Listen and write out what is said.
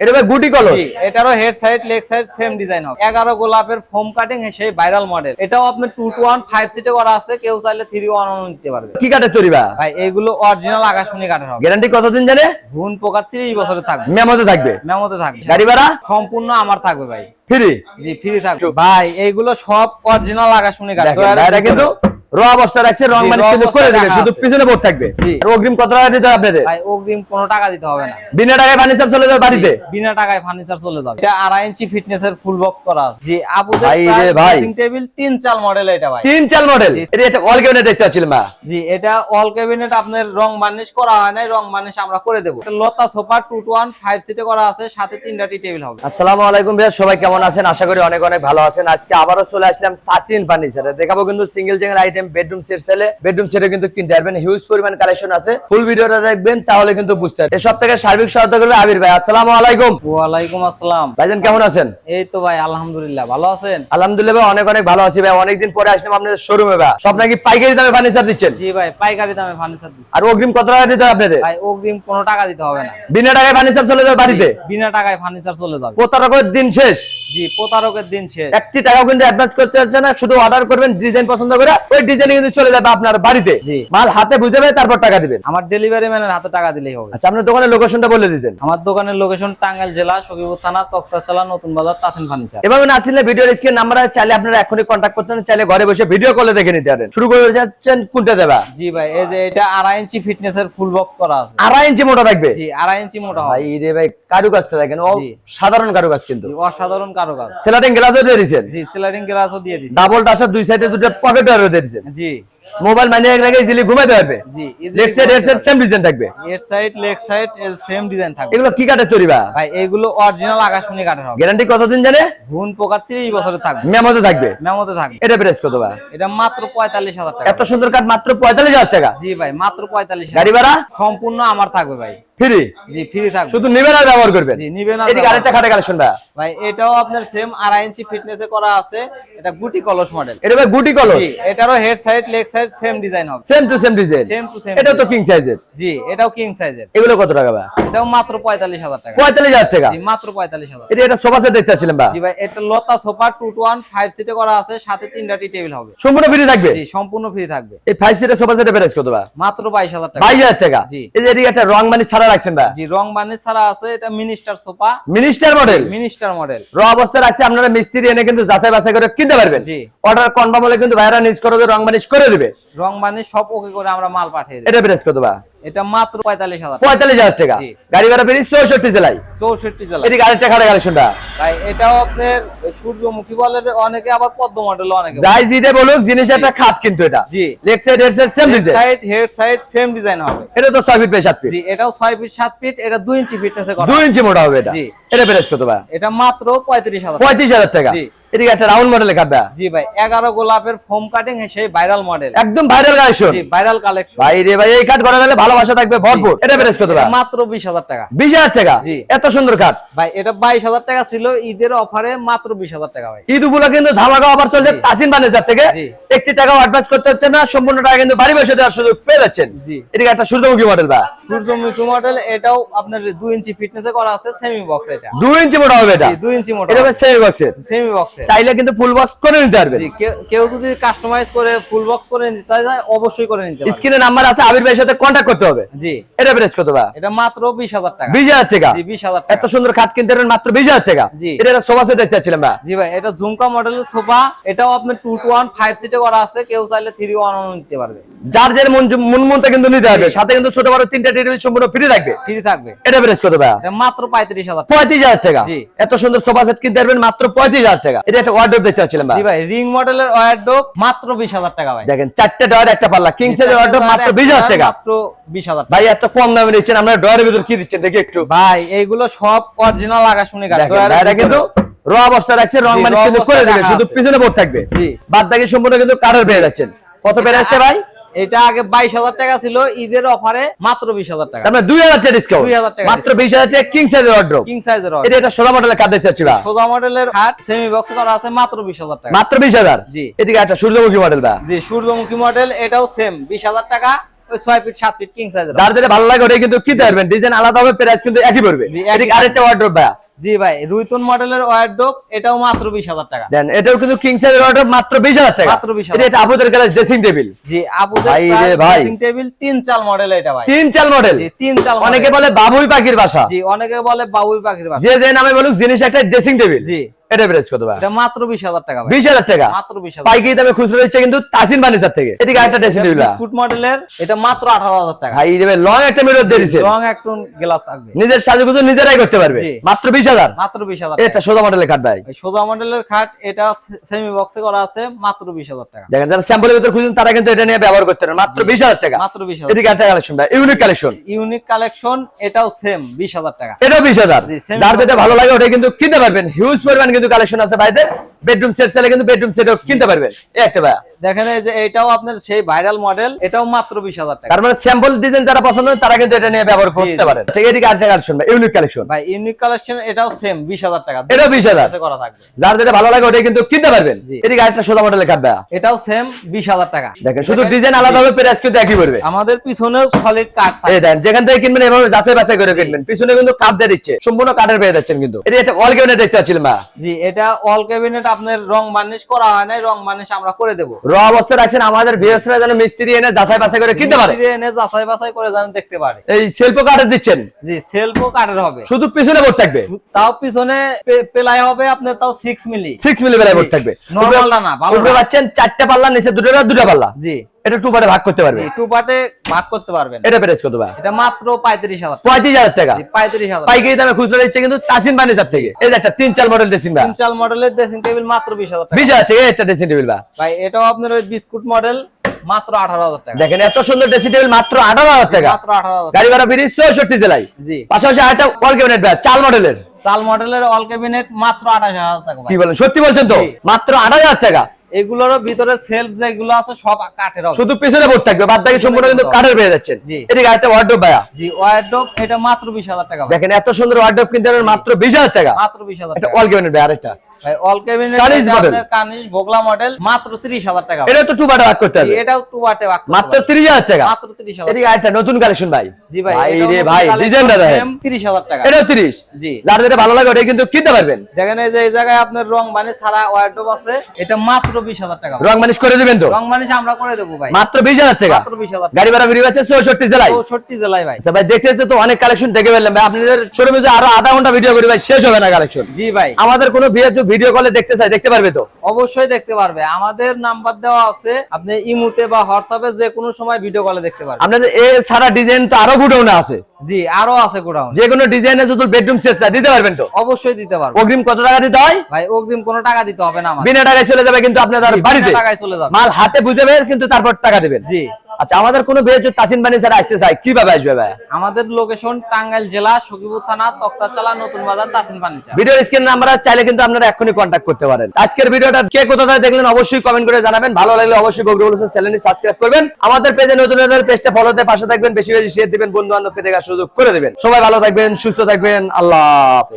এটা ভাই গুটি কলর এটারও head side leg side same design হবে। এগারো গোলাপের ফোম কাটিং সেই ভাইরাল মডেল এটাও আপনার টু টু ওয়ান ফাইভ সিটে করা আছে কেউ চাইলে থ্রি ওয়ান নিতে পারবে। কি কাঠের তৈরি ভাই? এগুলো অরিজিনাল আকাশমণি হবে। গ্যারান্টি কতদিন জানে? বছরে থাকবে। মেমোতে থাকবে। মেমোতে থাকবে। গাড়ি ভাড়া? সম্পূর্ণ আমার থাকবে ভাই। ফ্রি জি ফ্রি থাকবে। ভাই এইগুলো সব অরিজিনাল আকাশমণি দেখেন কিন্তু র অবস্থা রাখছে রং কিন্তু করে দেবে শুধু পিছনে বোর্ড থাকবে। আর অগ্রিম কত টাকা দিতে হবে আপনাদের? ভাই অগ্রিম কোনো টাকা দিতে হবে না। বিনা টাকায় ফার্নিচার চলে যাবে বাড়িতে? বিনা টাকায় ফার্নিচার চলে যাবে। এটা আড়াই ইঞ্চি ফিটনেস এর ফুল বক্স করা আছে। জি আপুদের ভাই রে ভাই। টেবিল তিন চাল মডেল এটা ভাই। তিন চাল মডেল জি। এটা অল ক্যাবিনেট দেখতে পাচ্ছিলাম বা জি এটা অল ক্যাবিনেট আপনার রং বার্নিশ করা হয় নাই রং বার্নিশ আমরা করে দেবো। লতা sofa two two one five সিটে করা আছে সাথে তিনটা টি টেবিল হবে। আসসালামু আলাইকুম ভাইয়া সবাই কেমন আছেন? আশা করি অনেক অনেক ভালো আছেন। আজকে আবারও চলে আসলাম তাসিন ফার্নিচারে দেখাবো কিন্তু single single item bedroom set সেলে বেডরুম সেটে কিন্তু কিনতে পারবেন। হিউজ পরিমাণ কালেকশন আছে। ফুল ভিডিওটা দেখবেন তাহলে কিন্তু বুঝতে পারবেন। এই সব থেকে সার্বিক সহায়তা করবে আবির ভাই। আসসালামু আলাইকুম। ওয়ালাইকুম আসসালাম। ভাইজান কেমন আছেন? এই তো ভাই আলহামদুলিল্লাহ। ভালো আছেন? আলহামদুলিল্লাহ ভাই অনেক অনেক ভালো আছি ভাই। অনেকদিন পরে আসলাম আপনাদের শোরুমে ভাই। সব নাকি পাইকারি দামে ফার্নিচার দিচ্ছেন? জি ভাই পাইকারি দামে ফার্নিচার দিচ্ছি। আর অগ্রিম কত টাকা দিতে হবে আপনাদের? ভাই অগ্রিম কোনো টাকা দিতে হবে না। বিনা টাকায় ফার্নিচার চলে যাবে বাড়িতে? বিনা টাকায় ফার্নিচার চলে যাবে। কত টাকার দিন শেষ? জি প্রতারকের দিন শেষ। একটি টাকাও কিন্তু অ্যাডভান্স করতে হচ্ছে না। শুধু অর্ডার করবেন ডিজাইন পছন্দ করে ওই ডিজাইনে কিন্তু চলে যাবে আপনার বাড়িতে। জি। মাল হাতে বুঝে পাবে তারপর টাকা দিবেন। আমার ডেলিভারি ম্যানের হাতে টাকা দিলেই হবে। আচ্ছা আপনার দোকানের লোকেশনটা বলে দিতেন। আমার দোকানের লোকেশন টাঙ্গাইল জেলা সখীপুর থানা তক্তাশালা নতুন বাজার তাসিন ফার্নিচার। এভাবে না ছিল ভিডিওর স্ক্রিন নাম্বার চাইলে আপনারা এখনই কন্ট্যাক্ট করতে পারেন চাইলে ঘরে বসে ভিডিও কলে দেখে নিতে পারেন। শুরু করে যাচ্ছেন কোনটা দেবা? জি ভাই এই যে এটা আড়াই ইঞ্চি ফিটনেস এর ফুল বক্স করা আছে। আড়াই ইঞ্চি মোটা থাকবে? জি আড়াই ইঞ্চি মোটা ভাই হবে রে ভাই কারুকাজটা দেখেন ও সাধারণ কারুকাজ কিন্তু। অসাধারণ কারুকাজ। সেলাটিং গ্লাসও দিয়ে দিয়েছেন জি সিলারিং গ্লাসও দিয়ে ডাবল টাসার দুই সাইডে দুটো পকেট আরও দিয়ে দিয়েছেন জি। মোবাইল মানে এক রেখে ইজিলি ঘুমাতে পারবে? জি লেগ সাইড এর সাইড সেম ডিজাইন থাকবে। এর side leg side same design থাকবে। এগুলো কি কাঠের তৈরি বা? ভাই এগুলো অরিজিনাল আকাশমণি কাঠের হবে। গ্যারান্টি কতদিন জানে? ঘুন পোকার তিরিশ বছরে থাকবে। মেমোতে থাকবে? মেমোতে থাকবে। এটা প্রেস কত বা? এটা মাত্র পঁয়তাল্লিশ হাজার টাকা। এত সুন্দর কাঠ মাত্র পঁয়তাল্লিশ হাজার টাকা? জি ভাই মাত্র পঁয়তাল্লিশ গাড়ি ভাড়া? সম্পূর্ণ আমার থাকবে ভাই। ফ্রি জি ফ্রি থাকবে। শুধু নিবেন আর ব্যবহার করবেন? জি নিবেন আর ব্যবহার আরেকটা খাটে কালেকশন ভাই। ভাই এটাও আপনার সেম আড়াই ইঞ্চি ফিটনেস এ করা আছে। এটা গুটি কলস মডেল এটা ভাই গুটি কলর জি এটারও head side leg same design হবে। Same to same design Same to same এটা তো কিং সাইজের জি এটাও কিং সাইজের এগুলো কত টাকা ভাই? এটাও মাত্র পঁয়তাল্লিশ হাজার টাকা। পঁয়তাল্লিশ হাজার টাকা? জি মাত্র পঁয়তাল্লিশ হাজার। এটা এটা সোফা সেট ভাই। জি ভাই এটা লতা sofa two two one five সিটে করা আছে সাথে তিনটা টি টেবিল হবে। সম্পূর্ণ ফ্রি থাকবে? জি সম্পূর্ণ ফ্রি থাকবে। এই ফাইভ সিটের সোফা সেটের প্রাইস কত ভাই? মাত্র বাইশ হাজার টাকা। বাইশ হাজার টাকা? জি। এই যে একটা রং মানি ছাড়া রাখছেন ভাই। জি রং বানিশ ছাড়া আছে এটা minister sofa minister model minister model র অবস্থায় রাখছে আপনারা মিস্ত্রি এনে কিন্তু যাচাই বাছাই করে কিনতে পারবেন। জি। অর্ডার কনফার্ম হলে কিন্তু ভাইরা নিজ করে রং মানিশ করে দিবে। রং বানিশ সব ওকে করে আমরা মাল পাঠিয়ে দিই এটা প্রাইস কত ভাই এটা মাত্র পঁয়তাল্লিশ হাজার পঁয়তাল্লিশ হাজার টাকা। গাড়ি ভাড়া বেরিয়ে চৌষট্টি জেলায়। চৌষট্টি জেলা এদিকে আরেকটা খাটে কালেকশনটা ভাই এটাও আপনার সূর্যমুখী বলে অনেকে আবার পদ্ম মডেল অনেকে যাই জিতে বলুক জিনিস একটা খাট কিন্তু এটা। জি। Leg side head side same design side head side same design হবে। এটা তো ছয় ফিট বাই সাত ফিট জি এটাও ছয় ফিট সাত ফিট এটা দুই ইঞ্চি ফিটনেসে করা। দুই ইঞ্চি মোটা হবে এটা। জি। এটা প্রাইস কত ভাই এটা মাত্র পঁয়ত্রিশ হাজার পঁয়ত্রিশ হাজার টাকা। জি। এদিকে একটা রাউন্ড মডেলের খাটটা জি ভাই এগারো গোলাপের ফোম কাটিং সেই ভাইরাল মডেল একদম ভাইরাল কালেকশন জি ভাইরাল কালেকশন ভাই রে ভাই এই কাঠ করা গেলে ভালোবাসা থাকবে ভরপুর। এটা প্রাইস কত ভাই মাত্র বিশ হাজার টাকা। বিশ হাজার টাকা? জি। এত সুন্দর কাঠ ভাই এটা বাইশ হাজার টাকা ছিল ঈদের অফারে মাত্র বিশ হাজার টাকা ভাই। ঈদ উপলক্ষে কিন্তু ধামাকা অফার চলছে তাসিন বানেজার থেকে। একটি টাকাও অ্যাডভান্স করতে হচ্ছে না সম্পূর্ণ টাকা কিন্তু বাড়ি বসে দেওয়ার সুযোগ পেয়ে যাচ্ছেন। জি। এদিকে একটা সূর্যমুখী মডেল বা সূর্যমুখী মডেল এটাও আপনার দুই ইঞ্চি ফিটনেসে করা আছে সেমি বক্স এটা। দুই ইঞ্চি মোটা হবে এটা। জি, দুই ইঞ্চি মোটা এটা সেমি বক্সের সেমি বক্সে চাইলে কিন্তু ফুল বক্স করে নিতে পারবেন। কেউ- যদি কাস্টমাইজ করে ফুল বক্স করে নিতে চায় অবশ্যই করে নিতে স্ক্রিনে নাম্বার আছে আবির ভাইয়ের সাথে কন্ট্যাক্ট করতে হবে। জি। এটা প্রেস কত বা এটা মাত্র বিশ হাজার টাকা। বিশ হাজার টাকা? জি বিশ হাজার এত সুন্দর খাট কিনতে পারবেন মাত্র বিশ হাজার টাকা? জি। এটা সোফা সেট দেখতে চাচ্ছিলাম ভাই। জি ভাই এটা ঝুমকা মডেলের সোফা। এটাও আপনার টু টু ওয়ান ফাইভ সিটে করা আছে। কেউ চাইলে থ্রি ওয়ান নিতে পারবে। যার যার মন মন মনটা কিন্তু নিতে হবে। সাথে কিন্তু ছোট বড় তিনটা টেবিল সম্পূর্ণ ফ্রি থাকবে। ফ্রি থাকবে। এটা প্রেস কত এটা মাত্র পঁয়ত্রিশ হাজার টাকা। পঁয়ত্রিশ হাজার টাকা। জি। এত সুন্দর সোফা সেট কিনতে পারবেন মাত্র পঁয়ত্রিশ হাজার টাকা। এটা একটা ওয়ার্ডরোব দেখতে পাচ্ছিলাম ভাই। ভাই রিং মডেলের ওয়ারডোব মাত্র বিশ হাজার টাকা ভাই। দেখেন চারটে ডয়ার একটা পাল্লা। কিং সাইজের ওয়ার্ডরোব মাত্র বিশ হাজার টাকা। মাত্র বিশ হাজার টাকা। ভাই এত কম দামে নিচ্ছেন আমরা ডয়ারের ভিতর কি দিচ্ছেন? দেখি একটু। ভাই এইগুলো সব অরিজিনাল আকাশমণি গাছ। ভাইরা কিন্তু র অবস্থা রাখছে রং মানে করে দিবে শুধু পিছনে বোর্ড থাকবে। জি। বাদ বাকি সম্পূর্ণ কিন্তু কাঠের পেয়ে যাচ্ছেন কত পেয়ে আসছে ভাই? এটা আগে বাইশ হাজার টাকা ছিল ঈদের অফারে মাত্র বিশ হাজার টাকা। তার মানে দুই হাজার টাকা ডিসকাউন্ট 2000 টাকা মাত্র বিশ হাজার টাকা কিং সাইজের ওয়ার্ডরোব কিং সাইজের এটা একটা সোজা মডেলের কাঠ দেখতে চাচ্ছি সোজা মডেলের খাট সেমি বক্স করা আছে মাত্র বিশ হাজার টাকা। মাত্র বিশ হাজার? জি। এদিকে একটা সূর্যমুখী মডেল ভাই জি সূর্যমুখী মডেল এটাও সেম বিশ হাজার টাকা ছয় ফিট সাত ফিট কিং সাইজের যার যেটা ভালো লাগে ওটাই কিন্তু কিনতে পারবেন। ডিজাইন আলাদা হবে প্রাইস কিন্তু একই পড়বে। আরেকটা অর্ডার ভাইয়া জি ভাই রুইতুন মডেলের এটাও মাত্র বিশ হাজার টাকা। দেন এটাও কিন্তু কিং সাইজের মাত্র 20000 টাকা। মাত্র 20,000 এটা আপুদের কাছে ড্রেসিং টেবিল জি আপুদের ভাই রে ভাই। ড্রেসিং টেবিল তিন চাল মডেল এটা ভাই। তিন চাল মডেল জি তিন চাল অনেকে বলে বাবুই পাখির বাসা। জি অনেকে বলে বাবুই পাখির বাসা। যে যে নামে বলুক জিনিস একটা ড্রেসিং টেবিল জি। এটা প্রাইস কত ভাই? এটা মাত্র বিশ হাজার টাকা ভাই। বিশ হাজার টাকা। মাত্র বিশ হাজার পাইকারি দামে খুচরো দিচ্ছে কিন্তু তাসিন ফার্নিচার থেকে। এদিকে আরেকটা ড্রেসিং টেবিল বিস্কুট মডেলের এটা মাত্র আঠারো হাজার টাকা। ভাই দেবে লং একটা মিরর দিয়ে দিছে। রং একটু গ্লাস থাকবে। নিজের সাজুগুজু নিজেরাই করতে পারবে। মাত্র বিশ হাজার? মাত্র বিশ হাজার এটা সোজা মডেলের খাট ভাই। সোজা মডেলের খাট এটা সেমি বক্সে করা আছে মাত্র বিশ হাজার টাকা। দেখেন যারা স্যাম্পলের ভিতর খুঁজুন তারা কিন্তু এটা নিয়ে ব্যবহার করতে পারেন। মাত্র বিশ হাজার টাকা। মাত্র বিশ হাজার এদিকে কালেকশন ভাই ইউনিক কালেকশন ইউনিক কালেকশন এটাও সেম বিশ হাজার টাকা। এটাও বিশ হাজার। যার যেটা ভালো লাগে ওটা কিন্তু কিনতে পারবেন। হিউজ পরিমাণ কিন্তু কালেকশন আছে ভাইদের। বেডরুম সেট চাইলে কিন্তু বেডরুম সেটও কিনতে পারবেন। এই একটা ভাই দেখেন এই যে এটাও আপনার সেই ভাইরাল মডেল এটাও মাত্র বিশ হাজার টাকা। তার মানে স্যাম্পল ডিজাইন যারা পছন্দ হয় তারা কিন্তু এটা নিয়ে ব্যবহার করতে জি। পারেন। আচ্ছা, এদিকে আরেকটা কালেকশন ভাই ইউনিক কালেকশন ভাই ইউনিক কালেকশন এটাও সেম বিশ হাজার টাকা। এটাও 20,000 কাছে করা থাকবে। যার যেটা ভালো লাগে ওটাই কিন্তু কিনতে পারবেন। এদিকে আরেকটা সোজা মডেলের খাট ভাই এটাও সেম বিশ হাজার টাকা। দেখেন শুধু ডিজাইন আলাদা হবে প্রাইস কিন্তু একই পড়বে। আমাদের পিছনেও সলিড কাঠ এই দেন যেখান থেকে কিনবেন এভাবে যাচাই বাছাই করে কিনবেন। পিছনে কিন্তু কাঠ দিয়ে দিচ্ছে। সম্পূর্ণ কাঠের পেয়ে যাচ্ছেন কিন্তু। এটা অল কেবিনেট দেখতে পাচ্ছিলাম মা জি এটা অল ক্যাবিনেট আপনার রং বার্নিশ করা হয় নাই রং বার্নিশ আমরা করে দেবো। র অবস্থায় রাখছেন আমাদের ভিএসরা যেন মিস্ত্রি এনে যাচাই বাছাই করে কিনতে পারে। মিস্ত্রি এনে যাচাই বাছাই করে যেন দেখতে পারে। এই শিল্প কাঠের দিচ্ছেন? জি সেলফো কাঠের হবে। শুধু পিছনে বোর্ড থাকবে? তাও পিছনে পেলাই হবে আপনার তাও সিক্স মিলি সিক্স মিলি পেলাই বোর্ড থাকবে। নর্মালটা না ভালো উপরে পাচ্ছেন চারটা পাল্লা নিচে দুটো দুটো পাল্লা? জি। এটা টু পার্টে ভাগ করতে পারবে। টু পার্টে ভাগ করতে পারবেন। এটা প্রাইস কত ভাই এটা মাত্র টাকা। পাইকারি দামে খুচরা দিচ্ছে কিন্তু তাসিন থেকে। এই একটা তিন চাল মডেল ড্রেসিং ভাই তিন চাল মডেলের ড্রেসিং টেবিল মাত্র টাকা। একটা ড্রেসিং টেবিল ভাই ভাই এটাও আপনার ওই বিস্কুট মডেল মাত্র আঠারো হাজার টাকা। দেখেন এত সুন্দর ড্রেসিং টেবিল মাত্র আঠারো হাজার টাকা। মাত্র আঠারো হাজার গাড়ি ভাড়া ফিরি চৌষট্টি জেলায়। জি। পাশাপাশি আরেকটা অল ক্যাবিনেট ভাই চাল মডেলের চাল মডেলের অল ক্যাবিনেট মাত্র আঠাশ হাজার টাকা ভাই। কি বলেন? সত্যি বলছেন তো? মাত্র আঠাশ হাজার টাকা। এগুলোরও ভিতরে সেলফ যেগুলো আছে সব কাঠের হবে শুধু পিছনে বোর্ড থাকবে বাদ বাকি সম্পূর্ণ কিন্তু কাঠের পেয়ে যাচ্ছেন। জি। এদিকে আরেকটা ওয়ার্ডরোব ভাইয়া। জি ওয়ারড্রপ এটা মাত্র বিশ হাজার টাকা দেখেন এত সুন্দর ওয়ার্ডরোব কিনতে মাত্র বিশ হাজার টাকা। মাত্র বিশ হাজার টাকা। অল ক্যাবিনেট ভাই আরেকটা। ভাই অল ক্যাবিনেট কানিজ model। কানিশ ভোগলা মডেল মাত্র তিরিশ হাজার টাকা এটা তো টু পার্টে ভাগ করতে হবে। এটাও টু পার্টে ভাগ মাত্র পারবেন। তিরিশ হাজার টাকা। মাত্র তিরিশ হাজার এদিকে আরেকটা নতুন কালেকশন ভাই। জি ভাই ভাই রে ভাই collection, ডিজাইনটা দেখেন same তিরিশ হাজার টাকা। এটাও তিরিশ। জি। যার যেটা ভালো লাগে ওটাই কিন্তু কিনতে পারবেন। দেখেন এই যে এই জায়গায় আপনার রং মানে ওয়ারড্রপ আছে। এটা মাত্র বিশ হাজার টাকা রং মানিশ করে দিবেন তো? রং মানিশ আমরা করে দেবো ভাই। মাত্র বিশ হাজার টাকা। মাত্র গাড়ি ভাড়া ফিরি জেলায়। চৌষট্টি জেলায় ভাই। আচ্ছা ভাই দেখতে দেখতে তো অনেক কালেকশন দেখে ফেললাম ভাই। আপনাদের শোরুমে যে আরও আধা ঘণ্টা ভিডিও করি ভাই শেষ হবে না কালেকশন জি ভাই। আমাদের কোনো ভিডিও ভিডিও কলে দেখতে চাই দেখতে পারবে তো? অবশ্যই দেখতে পারবে। আমাদের নাম্বার দেওয়া আছে আপনি ইমুতে বা হোয়াটসঅ্যাপে যে কোনো সময় ভিডিও কলে দেখতে পারবেন। আপনাদের এ সারা ডিজাইন তো আরও গুডাউনে আছে। জি আরও আছে গোডাউন যে কোনো ডিজাইনে যদি বেডরুম সেট চাই দিতে পারবেন তো? অবশ্যই দিতে পারব। অগ্রিম কত টাকা দিতে হয়? ভাই অগ্রিম কোনো টাকা দিতে হবে না আমার। বিনা টাকায় চলে যাবে কিন্তু আপনাদের বাড়িতে। টাকায় চলে যাবে। মাল হাতে বুঝাবে কিন্তু তারপর টাকা দিবেন। জি। আচ্ছা আমাদের কোনো বিয়ে যদি তাসিন বানি ছাড়া আসতে চাই কীভাবে আসবে ভাই? আমাদের লোকেশন টাঙ্গাইল জেলা সখীপুর থানা তক্তাচালা নতুন বাজার Tasin furniture video screen number চাইলে কিন্তু আপনারা এখনই কন্ট্যাক্ট করতে পারেন। আজকের ভিডিওটা কে কোথা থেকে দেখলেন অবশ্যই কমেন্ট করে জানাবেন। ভালো লাগলে অবশ্যই বগরুল হোসেন চ্যানেলটি সাবস্ক্রাইব করবেন। আমাদের পেজে নতুন নতুন পেজটা ফলোতে পাশে থাকবেন বেশি বেশি শেয়ার দিবেন বন্ধু বান্ধবকে দেখার সুযোগ করে দিবেন। সবাই ভালো থাকবেন সুস্থ থাকবেন আল্লাহ হাফেজ।